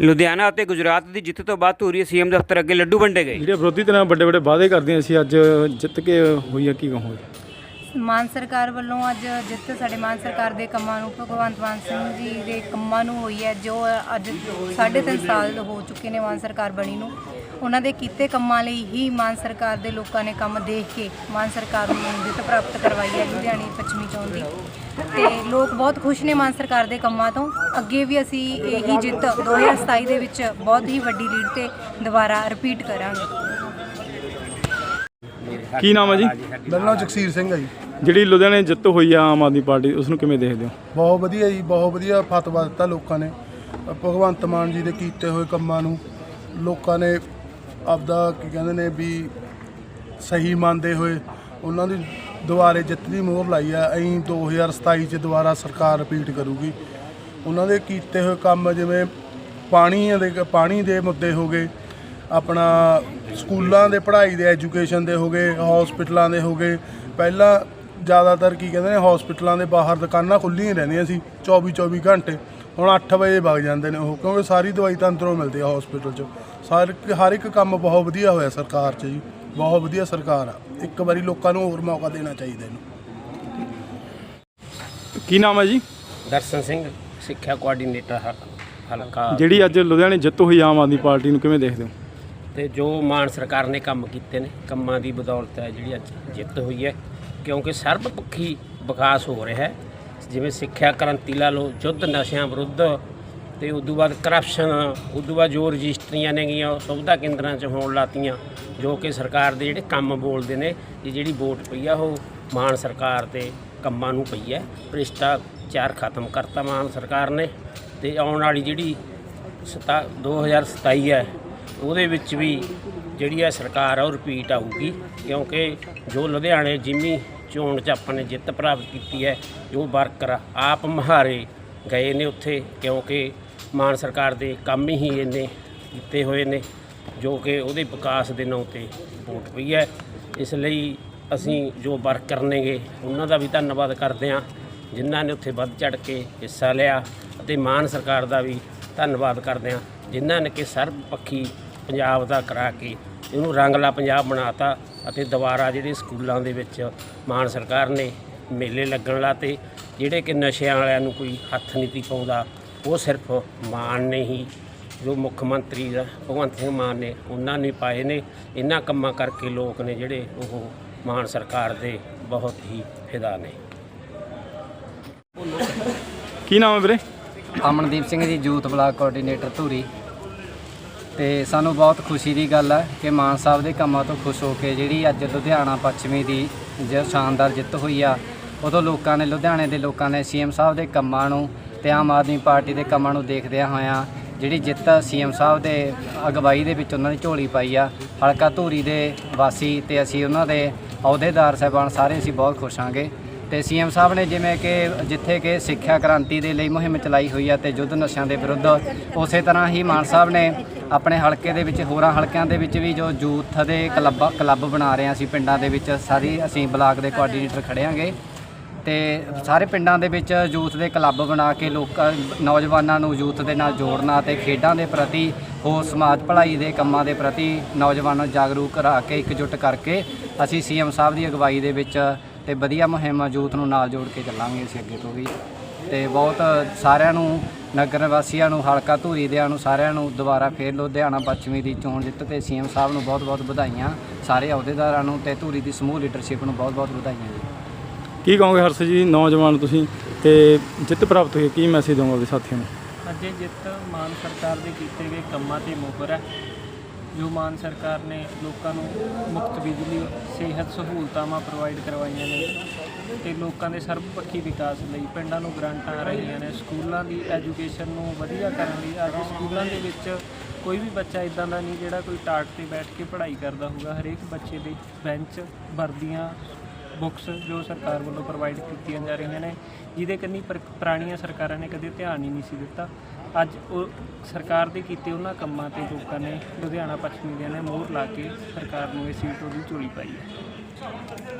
ਲੁਧਿਆਣਾ ਅਤੇ ਗੁਜਰਾਤ ਦੀ ਜਿੱਤ ਤੋਂ ਬਾਅਦ ਧੂਰੀ ਸੀਐਮ ਦਫ਼ਤਰ ਅੱਗੇ ਲੱਡੂ ਵੰਡੇ ਗਏ। ਜਿਹੜੇ ਵਿਰੋਧੀ ਧਿਰਾਂ ਵੱਡੇ ਵੱਡੇ ਵਾਅਦੇ ਕਰਦੀਆਂ ਸੀ ਅੱਜ ਜਿੱਤ ਕੇ ਹੋਈ ਆ ਕੀ ਕਹੋਗੇ? ਮਾਨ ਸਰਕਾਰ ਵੱਲੋਂ ਅੱਜ ਜਿੱਤ ਸਾਡੇ ਮਾਨ ਸਰਕਾਰ ਦੇ ਕੰਮਾਂ ਨੂੰ ਭਗਵੰਤ ਮਾਨ ਸਿੰਘ ਜੀ ਦੇ ਕੰਮਾਂ ਨੂੰ ਹੋਈ ਹੈ ਜੋ ਅੱਜ 3.5 ਸਾਲ ਹੋ ਚੁੱਕੇ ਨੇ ਮਾਨ ਸਰਕਾਰ ਬਣੀ ਨੂੰ। ਉਹਨਾਂ ਦੇ ਕੀਤੇ ਕੰਮਾਂ ਲਈ ਹੀ ਮਾਨ ਸਰਕਾਰ ਦੇ ਲੋਕਾਂ ਨੇ ਕੰਮ ਦੇਖ ਕੇ ਮਾਨ ਸਰਕਾਰ ਨੂੰ ਜਿੱਤ ਪ੍ਰਾਪਤ ਕਰਵਾਈ ਹੈ ਲੁਧਿਆਣੇ ਪੱਛਮੀ ਚੋਣ ਦੀ। ਤੇ ਲੋਕ ਬਹੁਤ ਖੁਸ਼ ਨੇ ਮਾਨ ਸਰਕਾਰ ਦੇ ਕੰਮਾਂ ਤੋਂ। ਅੱਗੇ ਵੀ ਅਸੀਂ ਇਹੀ ਜਿੱਤ 2027 ਦੇ ਵਿੱਚ ਬਹੁਤ ਹੀ ਵੱਡੀ ਲੀਡ ਤੇ ਦੁਬਾਰਾ ਰਿਪੀਟ ਕਰਾਂਗੇ। ਕੀ ਨਾਮ ਹੈ ਜੀ? ਮੇਰਾ ਨਾਮ ਜਗਸੀਰ ਸਿੰਘ ਹੈ ਜੀ। ਜਿਹੜੀ ਲੁਧਿਆਣੇ ਜਿੱਤ ਹੋਈ ਆ ਆਮ ਆਦਮੀ ਪਾਰਟੀ ਉਸ ਨੂੰ ਕਿਵੇਂ ਦੇਖਦੇ ਹੋ? ਬਹੁਤ ਵਧੀਆ ਜੀ ਬਹੁਤ ਵਧੀਆ ਫਤਵਾ ਦਿੱਤਾ ਲੋਕਾਂ ਨੇ। ਭਗਵੰਤ ਮਾਨ ਜੀ ਦੇ ਕੀਤੇ ਹੋਏ ਕੰਮਾਂ ਨੂੰ ਲੋਕਾਂ ਨੇ ਆਪਦਾ ਕੀ ਕਹਿੰਦੇ ਨੇ ਵੀ ਸਹੀ ਮੰਨਦੇ ਹੋਏ ਉਹਨਾਂ ਦੀ ਦੁਬਾਰੇ ਜਿੱਤ ਦੀ ਮੋਹਰ ਲਾਈ ਆ। ਐਂ 2027 ਚ ਦੁਬਾਰਾ ਸਰਕਾਰ ਰਿਪੀਟ ਕਰੂਗੀ। ਉਹਨਾਂ ਦੇ ਕੀਤੇ ਹੋਏ ਕੰਮ ਜਿਵੇਂ ਪਾਣੀ ਦੇ ਪਾਣੀ ਦੇ ਮੁੱਦੇ ਹੋ ਗਏ, ਆਪਣਾ ਸਕੂਲਾਂ ਦੇ ਪੜ੍ਹਾਈ ਦੇ ਐਜੂਕੇਸ਼ਨ ਦੇ ਹੋ ਗਏ ਹਸਪੀਟਲਾਂ ਦੇ ਹੋ ਗਏ। ਪਹਿਲਾਂ ਜ਼ਿਆਦਾਤਰ ਕੀ ਕਹਿੰਦੇ ਨੇ ਹਸਪੀਟਲਾਂ ਦੇ ਬਾਹਰ ਦੁਕਾਨਾਂ ਖੁੱਲੀਆਂ ਰਹਿੰਦੀਆਂ ਸੀ 24 24 ਘੰਟੇ। ਹੁਣ 8 ਵਜੇ ਵਗ ਜਾਂਦੇ ਨੇ ਉਹ ਕਿਉਂਕਿ ਸਾਰੀ ਦਵਾਈ ਤਾਂ ਅੰਦਰੋਂ ਮਿਲਦੀ ਆ ਹਸਪੀਟਲ 'ਚ। ਸਾਰ ਹਰ ਇੱਕ ਕੰਮ ਬਹੁਤ ਵਧੀਆ ਹੋਇਆ ਸਰਕਾਰ 'ਚ ਜੀ। ਬਹੁਤ ਵਧੀਆ ਸਰਕਾਰ ਆ। ਇੱਕ ਵਾਰੀ ਲੋਕਾਂ ਨੂੰ ਹੋਰ ਮੌਕਾ ਦੇਣਾ ਚਾਹੀਦਾ ਇਹਨੂੰ। ਕੀ ਨਾਮ ਹੈ ਜੀ? ਦਰਸ਼ਨ ਸਿੰਘ ਸਿੱਖਿਆ ਕੋਆਰਡੀਨੇਟਰ ਹ- ਹਲਕਾ। ਜਿਹੜੀ ਅੱਜ ਲੁਧਿਆਣੇ ਜਿੱਤ ਹੋਈ ਆ ਆਮ ਆਦਮੀ ਪਾਰਟੀ ਨੂੰ ਕਿਵੇਂ ਦੇਖਦੇ ਹੋ? ਤੇ ਜੋ ਮਾਨ ਸਰਕਾਰ ਨੇ ਕੰਮ ਕੀਤੇ ਨੇ ਕੰਮਾਂ ਦੀ ਬਦੌਲਤ ਹੈ ਜਿਹੜੀ ਅੱਜ ਜਿੱਤ ਹੋਈ ਹੈ ਕਿਉਂਕਿ ਸਰਬਪੱਖੀ ਵਿਕਾਸ ਹੋ ਰਿਹਾ ਹੈ। ਜਿਵੇਂ ਸਿੱਖਿਆ ਕ੍ਰਾਂਤੀ ਲਾ ਲਓ ਯੁੱਧ ਨਸ਼ਿਆਂ ਵਿਰੁੱਧ ਤੇ ਉਦੋਂ ਬਾਅਦ ਕਰਪਸ਼ਨ ਉਦੋਂ ਬਾਅਦ ਜੋ ਰਜਿਸਟਰੀਆਂ ਨੇਗੀਆਂ ਉਹ ਸੁਵਿਧਾ ਕੇਂਦਰਾਂ 'ਚ ਹੋਣ ਲਾਤੀਆਂ, ਜੋ ਕਿ ਸਰਕਾਰ ਦੇ ਜਿਹੜੇ ਕੰਮ ਬੋਲਦੇ ਨੇ, ਇਹ ਜਿਹੜੀ ਵੋਟ ਪਈ ਆ, ਉਹ ਮਾਨ ਸਰਕਾਰ ਦੇ ਕੰਮਾਂ ਨੂੰ ਪਈ ਹੈ ਭ੍ਰਿਸ਼ਟਾਚਾਰ ਖਤਮ ਕਰਤਾ ਮਾਨ ਸਰਕਾਰ ਨੇ ਤੇ ਆਉਣ ਵਾਲੀ ਜਿਹੜੀ ਸਤਾ 2027 ਹੈ, ਉਹਦੇ ਵਿੱਚ ਵੀ ਜਿਹੜੀ ਹੈ ਸਰਕਾਰ ਆ, ਉਹ ਰਿਪੀਟ ਆਊਗੀ, ਕਿਉਂਕਿ ਜੋ ਲੁਧਿਆਣੇ, ਜਿਮੀ ਚੋਣ 'ਚ ਆਪਾਂ ਨੇ ਜਿੱਤ ਪ੍ਰਾਪਤ ਕੀਤੀ ਹੈ, ਜੋ ਵਰਕਰ ਆਪ ਮਹਾਰੇ ਗਏ ਨੇ ਉੱਥੇ, ਕਿਉਂਕਿ ਮਾਨ ਸਰਕਾਰ ਦੇ ਕੰਮ ਹੀ ਇਹਨੇ ਕੀਤੇ ਹੋਏ ਨੇ, ਜੋ ਕਿ ਉਹਦੇ ਵਿਕਾਸ ਦੇ ਨਾਂ ਤੇ ਵੋਟ ਪਈ ਹੈ। ਇਸ ਲਈ ਅਸੀਂ ਜੋ ਵਰਕਰ ਨੇਗੇ, ਉਹਨਾਂ ਦਾ ਵੀ ਧੰਨਵਾਦ ਕਰਦੇ ਹਾਂ, ਜਿਨ੍ਹਾਂ ਨੇ ਉੱਥੇ ਵੱਧ ਚੜ ਕੇ ਹਿੱਸਾ ਲਿਆ ਅਤੇ ਮਾਨ ਸਰਕਾਰ ਦਾ ਵੀ ਧੰਨਵਾਦ ਕਰਦੇ ਹਾਂ, ਜਿਨ੍ਹਾਂ ਨੇ ਕਿ ਸਰਬ ਪੱਖੀ ਪੰਜਾਬ ਦਾ ਕਰਾ ਕੇ ਇਹਨੂੰ ਰੰਗਲਾ ਪੰਜਾਬ ਬਣਾਤਾ। ਅਤੇ ਦੁਬਾਰਾ ਜਿਹੜੇ ਸਕੂਲਾਂ ਦੇ ਵਿੱਚ ਮਾਨ ਸਰਕਾਰ ਨੇ ਮੇਲੇ ਲੱਗਣ ਲਾਤੇ ਜਿਹੜੇ ਕਿ ਨਸ਼ਿਆਂ ਵਾਲਿਆਂ ਨੂੰ ਕੋਈ ਹੱਥ ਨਹੀਂ ਤੀ ਪਾਉਂਦਾ ਉਹ ਸਿਰਫ ਮਾਨ ਨੇ ਹੀ ਜੋ ਮੁੱਖ ਮੰਤਰੀ ਦਾ ਭਗਵੰਤ ਸਿੰਘ ਮਾਨ ਨੇ ਉਹਨਾਂ ਨੇ ਪਾਏ ਨੇ। ਇਹਨਾਂ ਕੰਮਾਂ ਕਰਕੇ ਲੋਕ ਨੇ ਜਿਹੜੇ ਉਹ ਮਾਨ ਸਰਕਾਰ ਦੇ ਬਹੁਤ ਹੀ ਫਿਦਾ ਨੇ। ਕੀ ਨਾਮ ਹੈ ਵੀਰੇ? Amandeep Singh ji youth block coordinator Dhuri. ਤੇ ਸਾਨੂੰ ਬਹੁਤ ਖੁਸ਼ੀ ਦੀ ਗੱਲ ਹੈ ਕਿ ਮਾਨ ਸਾਹਿਬ ਦੇ ਕੰਮਾਂ ਤੋਂ ਖੁਸ਼ ਹੋ ਕੇ ਜਿਹੜੀ ਅੱਜ ਲੁਧਿਆਣਾ ਪੱਛਮੀ ਦੀ ਜੋ ਸ਼ਾਨਦਾਰ ਜਿੱਤ ਹੋਈ ਆ, ਉਦੋਂ ਲੋਕਾਂ ਨੇ, ਲੁਧਿਆਣੇ ਦੇ ਲੋਕਾਂ ਨੇ ਸੀਐਮ ਸਾਹਿਬ ਦੇ ਕੰਮਾਂ ਨੂੰ ਤੇ ਆਮ ਆਦਮੀ ਪਾਰਟੀ ਦੇ ਕੰਮਾਂ ਨੂੰ ਦੇਖਦਿਆਂ ਹੋਇਆਂ ਜਿਹੜੀ ਜਿੱਤ ਸੀਐਮ ਸਾਹਿਬ ਦੇ ਅਗਵਾਈ ਦੇ ਵਿੱਚ ਉਹਨਾਂ ਨੇ ਝੋਲੀ ਪਾਈ ਆ, ਹਲਕਾ ਧੂਰੀ ਦੇ ਵਾਸੀ ਤੇ ਅਸੀਂ ਉਹਨਾਂ ਦੇ ਅਹੁਦੇਦਾਰ ਸਾਹਿਬਾਨ ਸਾਰੇ ਅਸੀਂ ਬਹੁਤ ਖੁਸ਼ ਹਾਂਗੇ। ਤੇ ਸੀਐਮ ਸਾਹਿਬ ਨੇ ਜਿਵੇਂ ਕਿ ਜਿੱਥੇ ਕਿ ਸਿੱਖਿਆ ਕ੍ਰਾਂਤੀ ਦੇ ਲਈ ਮੁਹਿੰਮ ਚਲਾਈ ਹੋਈ ਆ ਤੇ ਯੁੱਧ ਨਸ਼ਿਆਂ ਦੇ ਵਿਰੁੱਧ ਉਸੇ ਤਰ੍ਹਾਂ ਹੀ ਮਾਨ ਸਾਹਿਬ ਨੇ ਆਪਣੇ ਹਲਕੇ ਦੇ ਵਿੱਚ, ਹੋਰਾਂ ਹਲਕਿਆਂ ਦੇ ਵਿੱਚ ਵੀ ਜੋ ਯੂਥ ਦੇ ਕਲੱਬ ਕਲੱਬ ਬਣਾ ਰਹੇ ਹਾਂ ਅਸੀਂ ਪਿੰਡਾਂ ਦੇ ਵਿੱਚ, ਸਾਰੀ ਅਸੀਂ ਬਲਾਕ ਦੇ ਕੋਆਰਡੀਨੇਟਰ ਖੜਿਆਂਗੇ ਤੇ ਸਾਰੇ ਪਿੰਡਾਂ ਦੇ ਵਿੱਚ ਯੂਥ ਦੇ ਕਲੱਬ ਬਣਾ ਕੇ ਲੋਕਾਂ, ਨੌਜਵਾਨਾਂ ਨੂੰ ਯੂਥ ਦੇ ਨਾਲ ਜੋੜਨਾ ਤੇ ਖੇਡਾਂ ਦੇ ਪ੍ਰਤੀ, ਹੋਰ ਸਮਾਜ ਭਲਾਈ ਦੇ ਕੰਮਾਂ ਦੇ ਪ੍ਰਤੀ ਨੌਜਵਾਨਾਂ ਨੂੰ ਜਾਗਰੂਕ ਕਰਾ ਕੇ, ਇਕਜੁੱਟ ਕਰਕੇ ਅਸੀਂ ਸੀਐਮ ਸਾਹਿਬ ਦੀ ਅਗਵਾਈ ਦੇ ਵਿੱਚ ਤੇ ਵਧੀਆ ਮੁਹਿੰਮ ਯੂਥ ਨੂੰ ਨਾਲ ਜੋੜ ਕੇ ਚੱਲਾਂਗੇ ਅਸੀਂ ਅੱਗੇ ਤੋਂ ਵੀ। ਤੇ ਬਹੁਤ ਸਾਰਿਆਂ ਨੂੰ ਨਗਰ ਵਾਸੀਆਂ ਨੂੰ ਹਲਕਾ ਧੂਰੀ ਦਿਆਂ ਨੂੰ ਸਾਰਿਆਂ ਨੂੰ ਦੁਬਾਰਾ ਫੇਰ ਲੁਧਿਆਣਾ ਪੱਛਮੀ ਦੀ ਚੋਣ ਜਿੱਤ ਤੇ ਸੀਐਮ ਸਾਹਿਬ ਨੂੰ ਬਹੁਤ-ਬਹੁਤ ਵਧਾਈਆਂ ਸਾਰੇ ਅਹੁਦੇਦਾਰਾਂ ਨੂੰ ਤੇ ਧੂਰੀ ਦੀ ਸਮੂਹ ਲੀਡਰਸ਼ਿਪ ਨੂੰ ਬਹੁਤ-ਬਹੁਤ ਵਧਾਈਆਂ ਜੀ। ਕੀ ਕਹੋਗੇ ਹਰਸ਼ ਜੀ ਨੌਜਵਾਨ ਤੁਸੀਂ ਤੇ ਜਿੱਤ ਪ੍ਰਾਪਤ ਹੋਈ ਕੀ ਮੈਸੇਜ ਦੋਗੇ ਸਾਥੀਆਂ ਨੂੰ? ਅੱਜ ਇਹ ਜਿੱਤ ਮਾਨ ਸਰਕਾਰ ਦੇ ਕੀਤੇ ਗਏ ਕੰਮਾਂ ਤੇ ਮੁਹਰ ਹੈ। ਜੋ ਮਾਨ ਸਰਕਾਰ ਨੇ ਲੋਕਾਂ ਨੂੰ ਮੁਫਤ ਬਿਜਲੀ ਸਿਹਤ ਸਹੂਲਤਾਵਾਂ ਪ੍ਰੋਵਾਈਡ ਕਰਵਾਈਆਂ ਨੇ ਤੇ ਲੋਕਾਂ ਦੇ ਸਰਬਪੱਖੀ ਵਿਕਾਸ ਲਈ ਪਿੰਡਾਂ ਨੂੰ ਗ੍ਰਾਂਟਾਂ ਆ ਰਹੀਆਂ ਨੇ। ਸਕੂਲਾਂ ਦੀ ਐਜੂਕੇਸ਼ਨ ਨੂੰ ਵਧੀਆ ਕਰਨ ਲਈ ਅੱਜ ਸਕੂਲਾਂ ਦੇ ਵਿੱਚ ਕੋਈ ਵੀ ਬੱਚਾ ਇਦਾਂ ਦਾ ਨਹੀਂ ਜਿਹੜਾ ਕੋਈ ਟਾਟ ਤੇ ਬੈਠ ਕੇ ਪੜ੍ਹਾਈ ਕਰਦਾ ਹੋਊਗਾ। ਹਰੇਕ ਬੱਚੇ ਦੇ ਬੈਂਚ ਵਰਦੀਆਂ ਬੁੱਕਸ ਜੋ ਸਰਕਾਰ ਵੱਲੋਂ ਪ੍ਰੋਵਾਈਡ ਕੀਤੀਆਂ ਜਾ ਰਹੀਆਂ ਨੇ, ਜਿਹਦੇ ਕੰਨੀ ਪਰ- ਪੁਰਾਣੀਆਂ ਸਰਕਾਰਾਂ ਨੇ ਕਦੇ ਧਿਆਨ ਹੀ ਨਹੀਂ ਸੀ ਦਿੱਤਾ। ਅੱਜ ਉਹ ਸਰਕਾਰ ਦੇ ਕੀਤੇ ਉਹਨਾਂ ਕੰਮਾਂ ਤੇ ਲੋਕਾਂ ਨੇ ਲੁਧਿਆਣਾ ਪੱਛਮੀ ਦੇ ਨੇ ਮੋਹਰ ਲਾ ਕੇ ਸਰਕਾਰ ਨੂੰ ਇਹ ਸੀਟ ਉਹਦੀ ਝੋਲੀ ਪਾਈ ਹੈ।